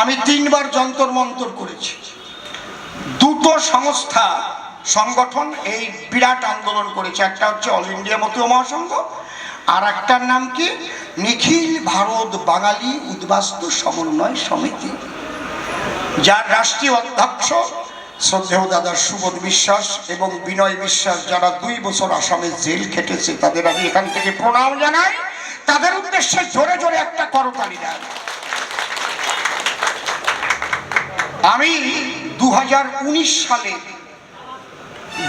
আমি তিনবার যন্তর মন্তর করেছি। দুটো সংস্থা, সংগঠন এই বিরাট আন্দোলন করেছে। একটা হচ্ছে অল ইন্ডিয়া মতীয় মহাসংঘ আর একটার নাম কি? নিখিল ভারত বাঙালি উদ্বাস্তু সমন্বয় সমিতি। যার রাষ্ট্রীয় অধ্যক্ষ শ্রদ্ধেয় দাদা সুবোধ বিশ্বাস এবং বিনয় বিশ্বাস, যারা দুই বছর আসামে জেল খেটেছে, তাদের আমি এখান থেকে প্রণাম জানাই। তাদের উদ্দেশ্যে জোরে জোরে একটা করতালি দেয়। আমি দু হাজার উনিশ সালে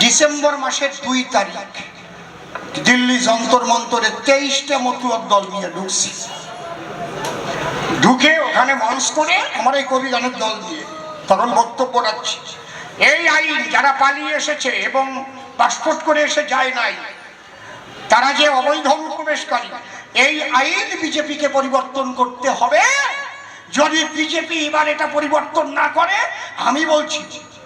ডিসেম্বর মাসের দুই তারিখ দিল্লি যন্তর মন্তরে তেইশটা মতুয়ার দল নিয়ে ঢুকছি। ঢুকে ওখানে মঞ্চ করে আমার এই কবি গানের দল দিয়ে তখন বক্তব্য রাখছি। এই আইন যারা পালিয়ে এসেছে এবং পাসপোর্ট করে এসে যায় নাই, তারা যে অবৈধ অনুপ্রবেশকারী, এই আইন বিজেপিকে পরিবর্তন করতে হবে। যদি বিজেপি এবার এটা পরিবর্তন না করে, আমি বলছি,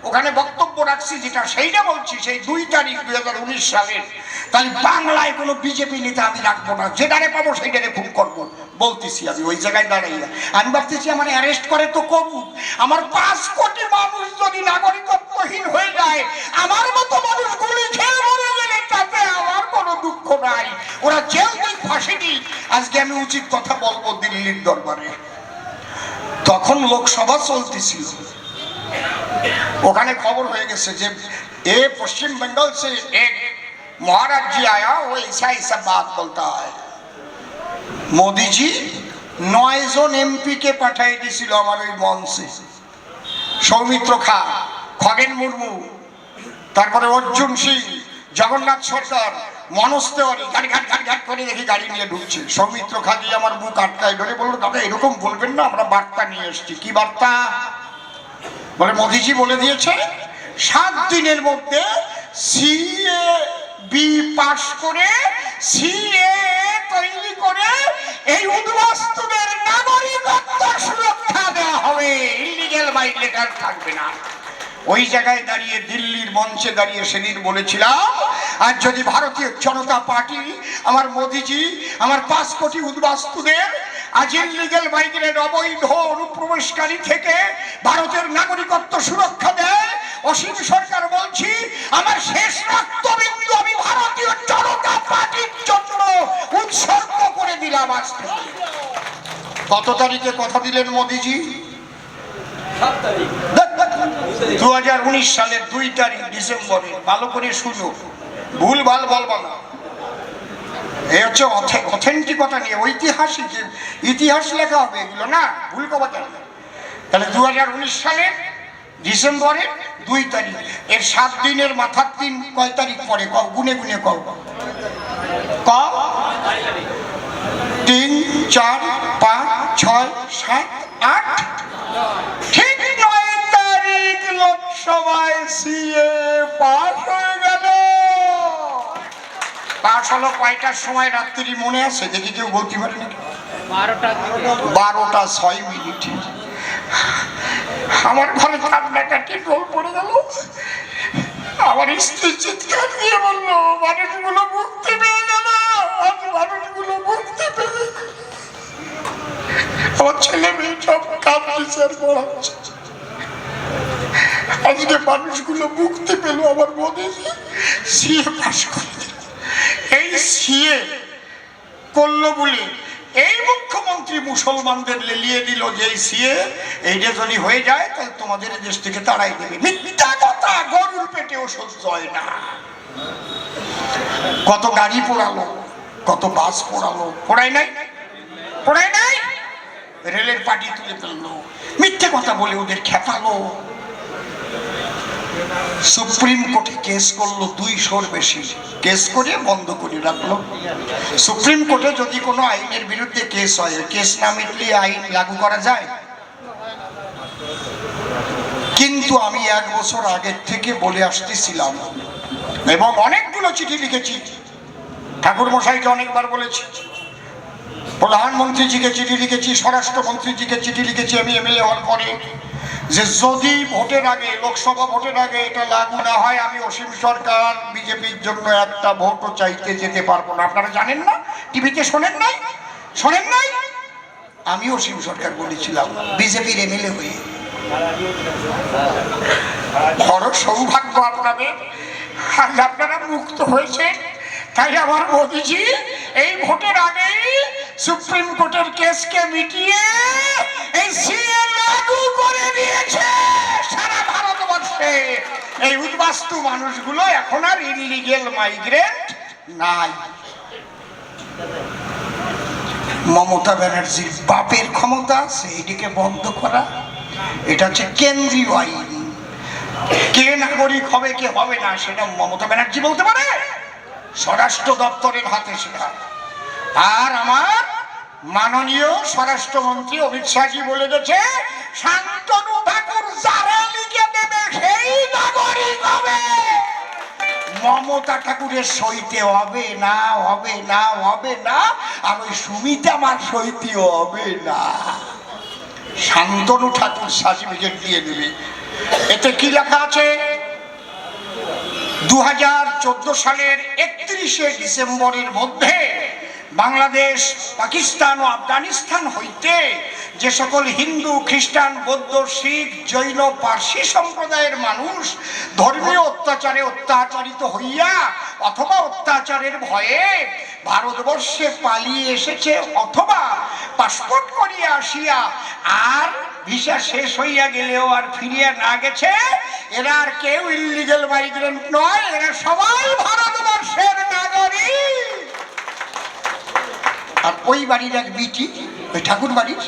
ওখানে বক্তব্য রাখছি যেটা, সেইটা বলছি, সেই দুই তারিখ দুই হাজার উনিশ সালের। তাহলে বাংলায় কোনো বিজেপি নেতা আমি রাখব না যেটারে পাবো সেইটারে খুন করব, বলতেছি আমি, ওই জায়গায় দাঁড়াইয়া আমি ভাবতেছি আমার অ্যারেস্ট করে তো করুক আমার পাঁচ কোটি মানুষ যদি নাগরিকত্বহীন হয়ে যায়, আমার মতো মানুষ গুলি খেয়ে মরে গেলে তাতে আমার কোনো দুঃখ নাই। ওরা জেল দিক ফাঁসি দিক। আজকে আমি উচিত কথা বলব দিল্লির দরবারে। তখন লোকসভা চলতেছিল ওখানে খবর হয়ে গেছে যে এ পশ্চিম बंगाल से एक महाराज जी आया वो ऐसा ऐसा बात बोलता है মোদি জি নয় জন এমপি কে পাঠিয়ে দিয়েছিল আমার ওই মঞ্চে সৌমিত্র খা খগেন মুর্মু তারপরে অর্জুন সিং জগন্নাথ সরকার মনোজ তেওয়ারি গাড়ি ঘাট ঘাট ঘাট করে দেখি গাড়ি নিয়ে ঢুকছে। সৌমিত্র খা দিয়ে আমার বুক আটকায় ধরে বলল, দাদা, এরকম বলবেন না, আমরা বার্তা নিয়ে এসেছি। কি বার্তা? বলে, মোদিজি বলে দিয়েছে, সাত দিনের মধ্যে সিএ বি পাশ করে সিএ তৈরি করে এই উদ্বাস্তুদের নাগরিকত্ব সুরক্ষা দেওয়া হবে। ইলিগেল মাইগ্রেটার থাকবে না। ওই জায়গায় দাঁড়িয়ে দিল্লির মঞ্চে দাঁড়িয়ে সেদিন বলেছিলাম আর যদি ভারতীয় জনতা পার্টি আমার মোদিজি আমার পাঁচ কোটি উদ্বাস্তুদের আজ ইলিগেল মাইগ্রেট অবৈধ অনুপ্রবেশকারী থেকে ভারতের নাগরিকত্ব সুরক্ষা দেয় অসীম সরকার বলছি আমার শেষ রক্তবিন্দু আমি ভারতীয় জনতা পার্টির জন্য উৎসর্গ করে দিলাম আজ কত তারিখে কথা দিলেন মোদিজি? দু হাজার উনিশ সালের দুই তারিখ ডিসেম্বরে, ভালো করে শুনো। ভুল, ভালো বলব না এই হচ্ছে অথেন্টিকতা নিয়ে, ঐতিহাসিক ইতিহাস লেখা হবে এগুলো না, ভুল কবা কেন তাহলে দু হাজার উনিশ সালের ডিসেম্বরে দুই তারিখ, এর সাত দিনের মাথার দিন কয় তারিখ পরে ক গুনে গুনে কও। ক? তিন, চার, পাঁচ, ছয়, সাত, আট। ঠিক? লোকসভায় সিএ পাস হয়ে গেল। পাস হলো কয়টার সময়? রাত্রি মনে আছে? দেখি কেউ বলতে পারে নাকি? বারোটা ছয় মিনিট। আমার ঘরে কান্নাকাটি রোল পড়ে গেল? আমার স্ত্রী চিৎকার দিয়ে বলল মানুষগুলো মুক্তি পেয়ে গেল মানুষগুলো মুক্তি পেয়ে গেল। আমার ছেলে মেয়ে সব কাঁদছে আর পড়াচ্ছে। আজকে মানুষগুলো মুক্তি পেল আমার মনে। সিএ পাশ করে এই সিএ করল বলে এই মুখ্যমন্ত্রী মুসলমানদের লেলিয়ে দিল যে এই সিএ, এইটা যদি হয়ে যায়, তাহলে তোমাদের দেশ থেকে তাড়াই দেবে। মিথ্যা কথা, গরুর পেটেও সহ্য হয় না। কত গাড়ি পোড়ালো, কত বাস পোড়ালো পোড়াই নাই? পোড়াই নাই? রেলের পাটি তুলে ফেলল, মিথ্যে কথা বলে ওদের খেপালো। সুপ্রিম কোর্টে কেস করল দুইশোর বেশি। কেস করে বন্ধ করে রাখল। সুপ্রিম কোর্টে যদি কোনো আইনের বিরুদ্ধে কেস হয় কেস না মিটলে আইন লাগু করা যায়? কিন্তু আমি এক বছর আগের থেকে বলে আসতেছিলাম এবং অনেকগুলো চিঠি লিখেছি। ঠাকুর মশাইকে অনেকবার বলেছি। প্রধানমন্ত্রীজিকে চিঠি লিখেছি, স্বরাষ্ট্রমন্ত্রীজিকে চিঠি লিখেছি, আমি এমএলএ হওয়ার পরে। যে যদি ভোটের আগে, লোকসভা ভোটের আগে এটা লাগু না হয়, আমি অসীম সরকার, বিজেপির জন্য একটা ভোটও চাইতে যেতে পারব না। আপনারা জানেন না? টিভিতে শোনেন নাই? শোনেন নাই? আমি অসীম সরকার বলেছিলাম, বিজেপির এমএলএ হয়ে। বড় সৌভাগ্য আপনাদের। আজ আপনারা মুক্ত হয়েছে তাই আমার মোদিজি, এই ভোটের আগেই সুপ্রিম কোর্টের কেসকে মিটিয়ে এই সিএ লাগু করে দিয়েছে সারা ভারতবর্ষে। এই উদ্বাস্তু মানুষগুলো এখন আর ইলিগেল মাইগ্রেন্ট নাই। মমতা ব্যানার্জির বাপের ক্ষমতা আছে এটিকে বন্ধ করা, এটা হচ্ছে কেন্দ্রীয় আইন। কে নাগরিক হবে, কে হবে না, সেটা মমতা ব্যানার্জি বলতে পারে। স্বরাষ্ট্র দপ্তরের হাতে সেটা। আর আমার মাননীয় স্বরাষ্ট্রমন্ত্রী অমিত শাহজি বলে গেছে, শান্তনু ঠাকুর যারা লিখে দেবে সেই নাগরিক হবে। মমতা ঠাকুরের সইতে হবে না হবে না হবে না, আর ওই সুমিতা আমার সইতে হবে না। শান্তনু ঠাকুর সার্টিফিকেট দিয়ে দেবে এতে কি লেখা আছে? দু হাজার চোদ্দ সালের একত্রিশে ডিসেম্বরের মধ্যে বাংলাদেশ, পাকিস্তান ও আফগানিস্তান হইতে যে সকল হিন্দু, খ্রিস্টান, বৌদ্ধ, শিখ, জৈন, পার্সি সম্প্রদায়ের মানুষ ধর্মীয় অত্যাচারে অত্যাচারিত হইয়া অথবা অত্যাচারের ভয়ে ভারতবর্ষে পালিয়ে এসেছে অথবা পাসপোর্ট করিয়া আসিয়া আর ভিসা শেষ হইয়া গেলেও আর ফিরিয়া না গেছে, এরা আর কেউ ইলিগেল মাইগ্রেন্ট নয়, এরা সবাই ভারতবর্ষের নাগরিক আর ওই বাড়ির এক বিটি, ওই ঠাকুর বাড়ির,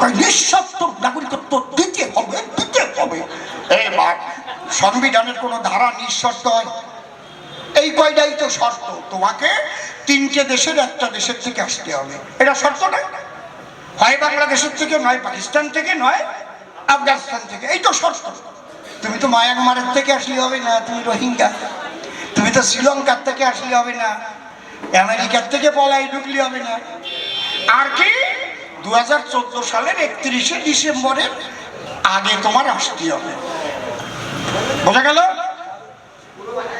কয় নিঃশর্ত নাগরিকত্ব দিতে হবে দিতে হবে। এই বা সংবিধানের কোনো ধারা নিঃশর্ত এই কয়টাই তো শর্ত, তোমাকে তিনটে দেশের একটা দেশের থেকে আসতে হবে। এটা শর্ত না? হয় বাংলাদেশের থেকে, নয় পাকিস্তান থেকে, নয় আফগানিস্তান থেকে, এই তো শর্ত। তুমি তো মায়ানমারের থেকে আসলে হবে না, তুমি রোহিঙ্গা। তুমি তো শ্রীলঙ্কার থেকে আসলে হবে না। আমেরিকার থেকে পলাই ঢুকলে হবে না। আর কি? দু সালের একত্রিশে ডিসেম্বরের আগে তোমার আসতে হবে। বোঝা গেল?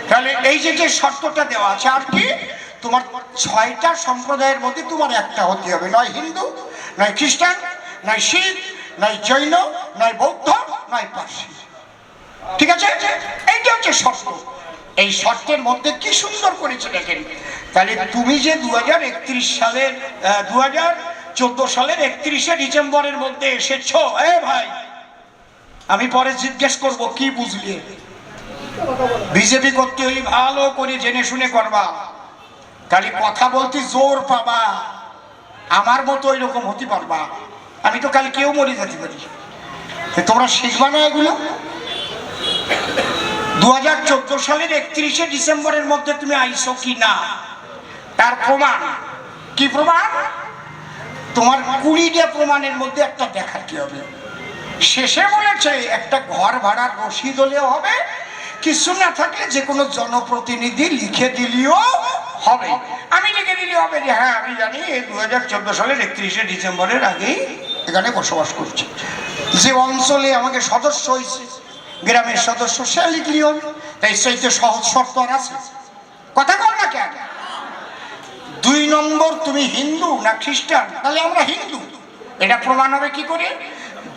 তাহলে এই যে যে শর্তটা দেওয়া আছে, আর কি? তোমার ছয়টা সম্প্রদায়ের মধ্যে তোমার একটা হতে হবে। নয় হিন্দু, নয় খ্রিস্টান, নয় শিখ, নয় জৈন, নয় বৌদ্ধ, নয় পার্সি। ঠিক আছে? এইটা হচ্ছে শর্ত। এই শর্তের মধ্যে কি সুন্দর করেছে দেখেন। তাহলে তুমি যে দু হাজার একত্রিশ সালের দু চোদ্দ সালের একত্রিশে ডিসেম্বরের মধ্যে এসেছ, এ ভাই, আমি পরে জিজ্ঞেস করব, কি বুঝলি? বিজেপি করতে হলে ভালো করে জেনে শুনে করবা। খালি কথা বলতে জোর পাবা। আমার মতো এরকম হতে পারবা। আমি তো কাল কেউ মরে যেতে পারি। তোমরা শিখবা না এগুলো? দু হাজার চোদ্দ সালের একত্রিশে ডিসেম্বরের মধ্যে তুমি আইসো কি না? তার প্রমাণ। কি প্রমাণ? তোমার কুড়িটা প্রমাণের মধ্যে একটা দেখাতে হবে? শেষে বলেছে, একটা ঘর ভাড়ার রসিদ হলেও হবে, কিছু না থাকলে যে কোনো জনপ্রতিনিধি লিখে দিলেও হবে। আমি লিখে দিলে হবে যে হ্যাঁ আমি জানি, এই দু হাজার চোদ্দ সালের একত্রিশে ডিসেম্বরের আগেই এখানে বসবাস করছি। যে অঞ্চলে আমাকে সদস্য হয়েছে, গ্রামের সদস্য, সে লিখলি হবে। তাই সেইতে সহজ শর্ত আর আছে। কথা দুই নম্বর তুমি হিন্দু না খ্রিস্টান? তাহলে আমরা হিন্দু। এটা প্রমাণ হবে কি করে?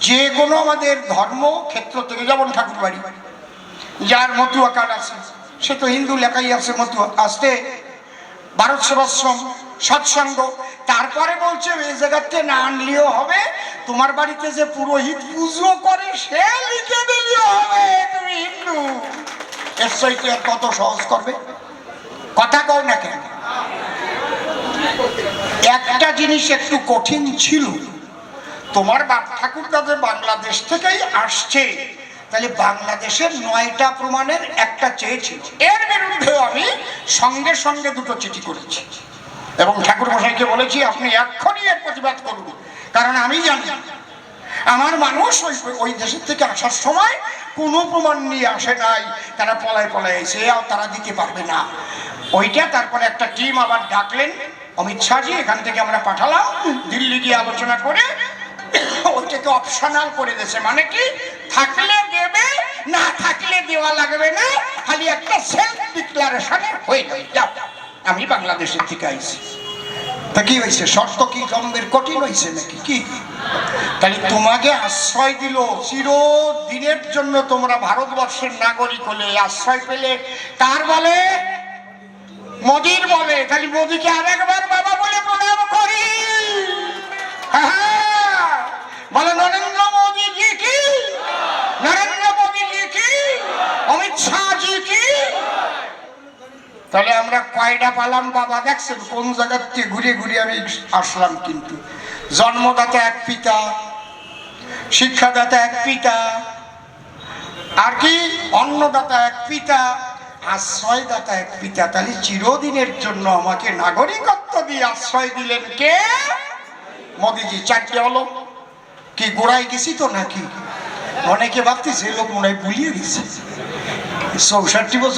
যে কোনো আমাদের ধর্ম ক্ষেত্র থেকে যেমন ঠাকুর বাড়ি, যার মতুয়া কার্ড আছে, সে তো হিন্দু লেখাই আছে মতুয়া, আসতে ভারত সেবাশ্রম, সৎসঙ্গ। তারপরে বলছে এই জায়গাতে না আনলেও হবে, তোমার বাড়িতে যে পুরোহিত পুজো করে, সে লিখে দিলেও হবে, তুমি হিন্দু। এর সহিত কত সহজ করবে? কথা কও না কেন? একটা জিনিস একটু কঠিন ছিল। তোমার বাপ ঠাকুর দাদা বাংলাদেশ থেকেই আসছে। তাহলে বাংলাদেশের নয়টা প্রমাণের একটা চেয়েছিল এর বিরুদ্ধেও আমি সঙ্গে সঙ্গে দুটো চিঠি করেছি। এবং ঠাকুর মশাইকে বলেছি, আপনি এক্ষুনি এর প্রতিবাদ করুন। কারণ আমি জানি, আমার মানুষ ওই ওই দেশের থেকে আসার সময় কোনো প্রমাণ নিয়ে আসে নাই। তারা পলায় পলায় এসে আর তারা দিতে পারবে না। ওইটা তারপরে একটা টিম আবার ডাকলেন। অমিত শাহজি এখান থেকে আমরা পাঠালাম। দিল্লি গিয়ে আলোচনা করে ওইটাকে অপশনাল করে দিয়েছে। মানে কি? থাকলে দেবে, না থাকলে দেওয়া লাগবে না। খালি একটা সেলফ ডিক্লারেশনে হয়ে যাবে। যাও, আমি বাংলাদেশের থেকে আইছি। তা কি হয়েছে? শর্ত কি? জম্বের কঠিন হয়েছে নাকি? কি? তাহলে তোমাকে আশ্রয় দিল চিরদিনের জন্য তোমরা ভারতবর্ষের নাগরিক হলে। আশ্রয় পেলে কার বলে? মোদির বলে তাহলে মোদিকে আরেকবার বাবা বলে প্রণাম করি। বলে, নরেন্দ্র মোদী জি কি? নরেন্দ্র মোদী জি কি? অমিত শাহ জি কি? তাহলে আমরা কয়টা পালাম বাবা? দেখছেন কোন জায়গার থেকে ঘুরে ঘুরে আমি আসলাম কিন্তু। জন্মদাতা এক পিতা, শিক্ষাদাতা এক পিতা, আর কি? অন্নদাতা এক পিতা আশ্রয়দাতা এক পিতা, তাহলে চিরদিনের জন্য আমাকে নাগরিকত্ব দিয়ে আশ্রয় দিলেন কে? মোদিজি, চারটে হলো কি, গোড়ায় গেছি তো নাকি? অনেকে ভাবতেছে লোক মনে হয় ভুলিয়ে গেছে চৌষট্টি বছর